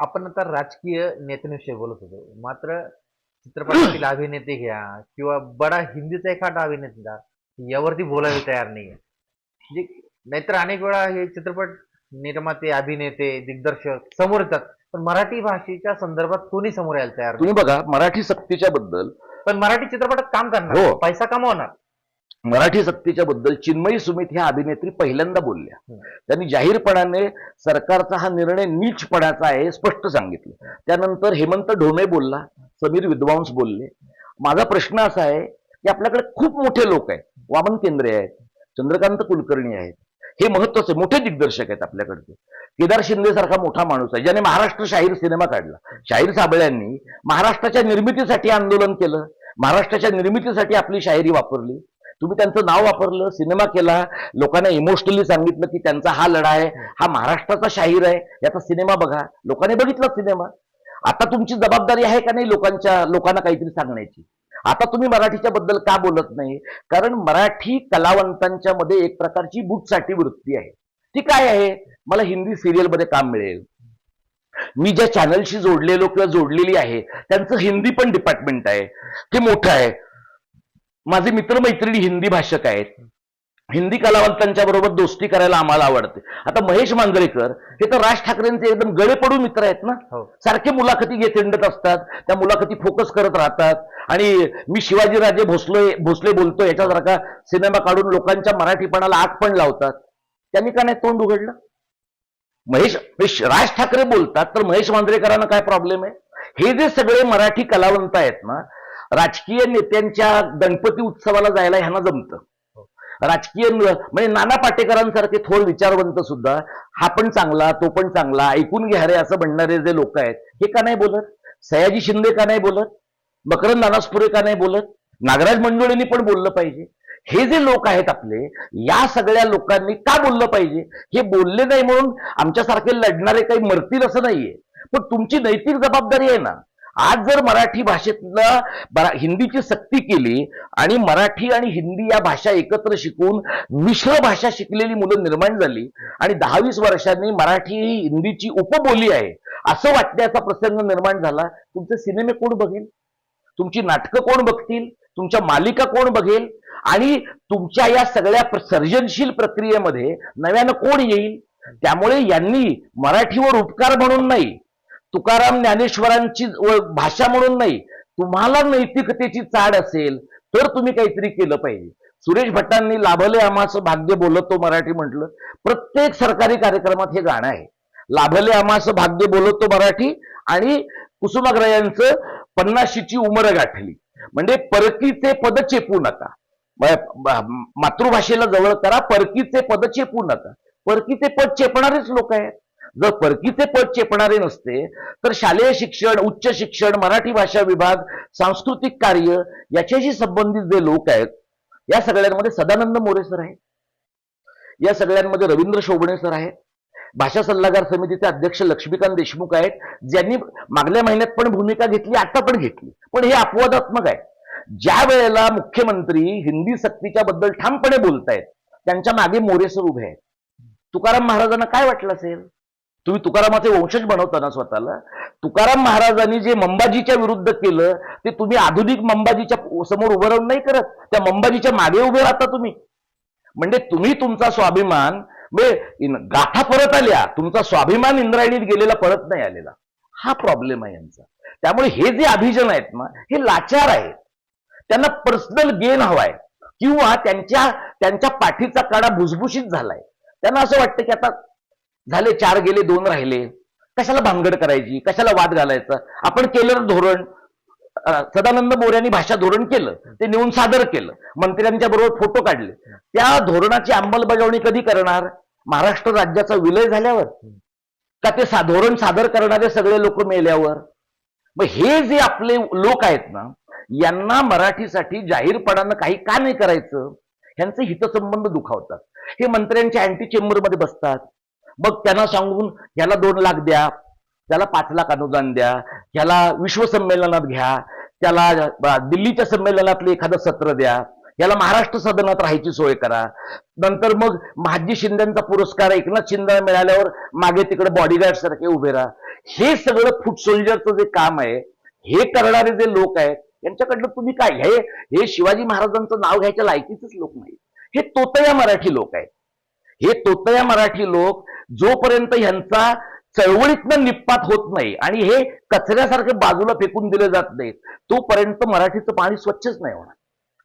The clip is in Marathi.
आपण आता राजकीय नेत्यांविषयी बोलत होतो. मात्र चित्रपटातील अभिनेते घ्या किंवा बडा हिंदीचा एखादा अभिनेता यावरती बोलायला तयार नाहीये. म्हणजे नाहीतर अनेक वेळा हे चित्रपट निर्माते अभिनेते दिग्दर्शक समोर येतात पण मराठी भाषेच्या संदर्भात कोणी समोर यायला तयार नाही? तुम्ही बघा मराठी सक्तीच्या बद्दल पण मराठी चित्रपटात काम करणार हो. पैसा कमवणार. मराठी सक्तीच्या बद्दल चिन्मयी सुमित ह्या अभिनेत्री पहिल्यांदा बोलल्या. त्यांनी जाहीरपणाने सरकारचा हा निर्णय नीचपणाचा आहे हे स्पष्ट सांगितलं. त्यानंतर हेमंत ढोमे बोलला समीर विद्वांस बोलले. माझा प्रश्न असा आहे की आपल्याकडे खूप मोठे लोक आहेत वामन केंद्रे आहेत चंद्रकांत कुलकर्णी आहेत. हे महत्त्वाचे मोठे दिग्दर्शक आहेत आपल्याकडचे. केदार शिंदे सारखा मोठा माणूस आहे ज्याने महाराष्ट्र शाहीर सिनेमा काढला. शाहीर साबळ्यांनी महाराष्ट्राच्या निर्मितीसाठी आंदोलन केलं. महाराष्ट्राच्या निर्मितीसाठी आपली शायरी वापरली. तुम्ही त्यांचं नाव वापरलं सिनेमा केला लोकांना इमोशनली सांगितलं की त्यांचा हा लढा आहे हा महाराष्ट्राचा शाहीर आहे याचा सिनेमा बघा. लोकांनी बघितला सिनेमा. आता तुमची जबाबदारी आहे का नाही लोकांच्या लोकांना काहीतरी सांगण्याची? आता तुम्ही मराठीच्या बद्दल का बोलत नाही? कारण मराठी कलावंतांच्या मध्ये एक प्रकारची बुटसाठी वृत्ती आहे. ती काय आहे? मला हिंदी सिरियलमध्ये काम मिळेल. मी ज्या चॅनलशी जोडलेलो किंवा जोडलेली आहे त्यांचं हिंदी पण डिपार्टमेंट आहे. ते मोठं आहे. माझे मित्रमैत्रिणी हिंदी भाषक आहेत. हिंदी कलावंतांच्या बरोबर दोस्ती करायला आम्हाला आवडते. आता महेश मांजरेकर हे तर राज ठाकरेंचे एकदम गळेपडू मित्र आहेत ना? हो. सारखे मुलाखती घेत हिंडत असतात त्या मुलाखती फोकस करत राहतात. आणि मी शिवाजीराजे भोसले भोसले बोलतो याच्यासारखा सिनेमा काढून लोकांच्या मराठीपणाला आग पण लावतात. त्यांनी का नाही तोंड उघडलं? महेश- राज ठाकरे बोलतात तर महेश मांजरेकरांना काय प्रॉब्लेम आहे? हे जे सगळे मराठी कलावंत आहेत ना राजकीय नेत्यांच्या गणपती उत्सवाला जायला ह्यांना जमतं. राजकीय न- म्हणजे नाना पाटेकरांसारखे थोर विचारवंत सुद्धा हा पण चांगला तो पण चांगला ऐकून घ्या रे असं म्हणणारे जे लोक आहेत हे का नाही बोलत? सयाजी शिंदे का नाही बोलत? मकरंद नानासपुरे का नाही बोलत? नागराज मंडळींनी पण बोललं पाहिजे. हे जे लोक आहेत आपले या सगळ्या लोकांनी का बोललं पाहिजे? हे बोलले नाही म्हणून आमच्यासारखे लढणारे काही मरतील असं नाहीये. पण तुमची नैतिक जबाबदारी आहे ना आज जर मराठी भाषेतनं हिंदीची सक्ती केली आणि मराठी आणि हिंदी या भाषा एकत्र शिकून मिश्र भाषा शिकलेली मुलं निर्माण झाली आणि दहा वीस वर्षांनी मराठी ही हिंदीची उपबोली आहे असं वाटण्याचा प्रसंग निर्माण झाला तुमचे सिनेमे कोण बघेल? तुमची नाटकं कोण बघतील? तुमच्या मालिका कोण बघेल? आणि तुमच्या या सगळ्या सर्जनशील प्रक्रियेमध्ये नव्यानं कोण येईल? त्यामुळे यांनी मराठीवर उपकार म्हणून नाही तुकाराम ज्ञानेश्वरांची भाषा म्हणून नाही तुम्हाला नैतिकतेची चाड असेल तर तुम्ही काहीतरी केलं पाहिजे. सुरेश भटांनी लाभले आम्हाचं भाग्य बोलतो मराठी म्हटलं. प्रत्येक सरकारी कार्यक्रमात हे गाणं आहे. लाभले आम्हाचं भाग्य बोलतो मराठी आणि कुसुमाग्रयांचं पन्नाशीची उमर गाठली. म्हणजे परकीचे पद चेपू नका. मातृभाषेला जवळ करा परकीचे पद चेपू नका. परकीचे पद चेपणारेच लोक आहेत. जर परकीचे पद चेपणारे नसते तर शालेय शिक्षण उच्च शिक्षण मराठी भाषा विभाग सांस्कृतिक कार्य याच्याशी संबंधित जे लोक आहेत या सगळ्यांमध्ये सदानंद मोरे सर आहेत. या सगळ्यांमध्ये रवींद्र शोभणे सर आहेत. भाषा सल्लागार समितीचे अध्यक्ष लक्ष्मीकांत देशमुख आहेत ज्यांनी मागल्या महिन्यात पण भूमिका घेतली आता पण घेतली. पण हे अपवादात्मक आहे. ज्या वेळेला मुख्यमंत्री हिंदी सक्तीच्या बद्दल ठामपणे बोलतायत त्यांच्या मागे मोरे सर उभे आहेत. तुकाराम महाराजांना काय वाटलं असेल? तुम्ही तुकारामाचे वंशज बनवताना स्वतःला. तुकाराम महाराजांनी जे मंबाजीच्या विरुद्ध केलं ते तुम्ही आधुनिक मंबाजीच्या समोर उभं राहून नाही करत. त्या मंबाजीच्या मागे उभे राहता तुम्ही. म्हणजे तुम्ही तुमचा स्वाभिमान म्हणजे गाठा परत आल्या तुमचा स्वाभिमान इंद्रायणीत गेलेला परत नाही आलेला. हा प्रॉब्लेम आहे यांचा. त्यामुळे हे जे अभिजन आहेत ना हे लाचार आहेत. त्यांना पर्सनल गेन हवाय किंवा त्यांच्या त्यांच्या पाठीचा काडा भुसभुशीत झालाय. त्यांना असं वाटतं की आता झाले चार गेले दोन राहिले. कशाला भानगड करायची? कशाला वाद घालायचा? आपण केलं धोरण. सदानंद मोऱ्यांनी भाषा धोरण केलं. ते नेऊन सादर केलं. मंत्र्यांच्या बरोबर फोटो काढले. त्या धोरणाची अंमलबजावणी कधी करणार? महाराष्ट्र राज्याचा विलय झाल्यावर? का ते सा- धोरण सादर करणारे सगळे लोक मेल्यावर? मग हे जे आपले लोक आहेत ना यांना मराठीसाठी जाहीरपणानं काही का नाही करायचं? ह्यांचे हितसंबंध दुखावतात. हे मंत्र्यांच्या अँटी चेंबरमध्ये बसतात. मग त्यांना सांगून ह्याला दोन लाख द्या त्याला पाच लाख अनुदान द्या ह्याला विश्वसंमेलनात घ्या त्याला दिल्लीच्या संमेलनातलं एखादं सत्र द्या याला महाराष्ट्र सदनात राहायची सोय करा. नंतर मग महाजी शिंदेचा पुरस्कार एकनाथ शिंदे मिळाल्यावर मागे तिकडे बॉडीगार्ड सारखे उभे राहा. हे सगळं फूट सोल्जरचं जे काम आहे हे करणारे जे लोक आहेत यांच्याकडनं तुम्ही काय हे हे शिवाजी महाराजांचं नाव घ्यायच्या लायकीचेच लोक नाही हे तोतया मराठी लोक आहेत. हे तोतया मराठी लोक जोपर्यंत ह्यांचा चळवळीतनं निपात होत नाही आणि हे कचऱ्यासारखे बाजूला फेकून दिले जात नाहीत तोपर्यंत मराठीचं पाणी स्वच्छच नाही होणार.